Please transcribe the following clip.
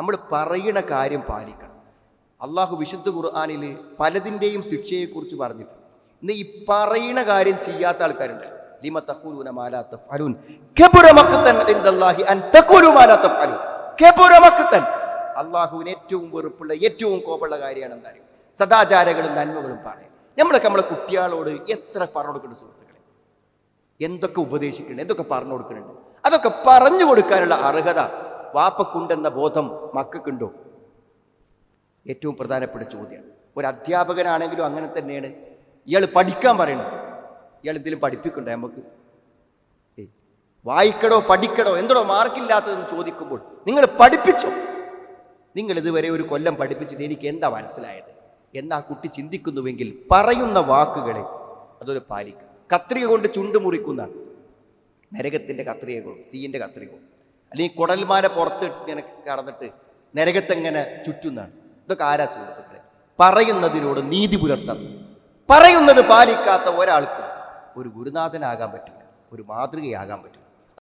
നമ്മൾ പറയണ കാര്യം പാലിക്കണം. അള്ളാഹു വിശുദ്ധ ഖുർആാനിൽ പലതിന്റെയും ശിക്ഷയെക്കുറിച്ച് പറഞ്ഞിട്ടുണ്ട്. ഇന്ന് ഈ പറയണ കാര്യം ചെയ്യാത്ത ആൾക്കാരുണ്ട്. കബുറ അൻ കബുറ അള്ളാഹുവിന് ഏറ്റവും വെറുപ്പുള്ള ഏറ്റവും കോപമുള്ള കാര്യമാണ് എന്താ? സദാചാരങ്ങളും നന്മകളും പറയും നമ്മളൊക്കെ നമ്മളെ കുട്ടികളോട് എത്ര പറഞ്ഞു കൊടുക്കുന്നുണ്ട് സുഹൃത്തുക്കളെ? എന്തൊക്കെ ഉപദേശിക്കുന്നുണ്ട് എന്തൊക്കെ പറഞ്ഞു കൊടുക്കുന്നുണ്ട് അതൊക്കെ പറഞ്ഞു കൊടുക്കാനുള്ള അർഹത വാപ്പക്കുണ്ടെന്ന ബോധം മക്കൾക്കുണ്ടോ? ഏറ്റവും പ്രധാനപ്പെട്ട ചോദ്യമാണ് ഒരു അധ്യാപകനാണെങ്കിലും അങ്ങനെ തന്നെയാണ്. ഇയാൾ പഠിക്കാൻ പറയണം. ഇയാൾ എന്തെങ്കിലും പഠിപ്പിക്കണ്ടേ നമുക്ക്? വായിക്കടോ പഠിക്കടോ എന്തോടോ മാർക്കില്ലാത്തതെന്ന് ചോദിക്കുമ്പോൾ നിങ്ങൾ പഠിപ്പിച്ചോ? നിങ്ങൾ ഇതുവരെ ഒരു കൊല്ലം പഠിപ്പിച്ചത് എനിക്ക് എന്താ മനസ്സിലായത്? എന്ന് ആ കുട്ടി ചിന്തിക്കുന്നുവെങ്കിൽ പറയുന്ന വാക്കുകളെ അതൊരു പാലിക്കുക. കത്രിക കൊണ്ട് ചുണ്ട് മുറിക്കുന്നതാണ്. നരകത്തിന്റെ കത്രിക കൊണ്ട് കൊണ്ട് അല്ലെങ്കിൽ കുടൽമാല പുറത്ത് ഇങ്ങനെ കടന്നിട്ട് നരകത്തെങ്ങനെ ചുറ്റുന്നതാണ്. ഇതൊക്കെ ആരാ സുഹൃത്തുക്കളെ? പറയുന്നതിനോട് നീതി പുലർത്താത്ത പറയുന്നത് പാലിക്കാത്ത ഒരാൾക്ക് ഒരു ഗുരുനാഥനാകാൻ പറ്റില്ല. ഒരു മാതൃകയാകാൻ പറ്റില്ല.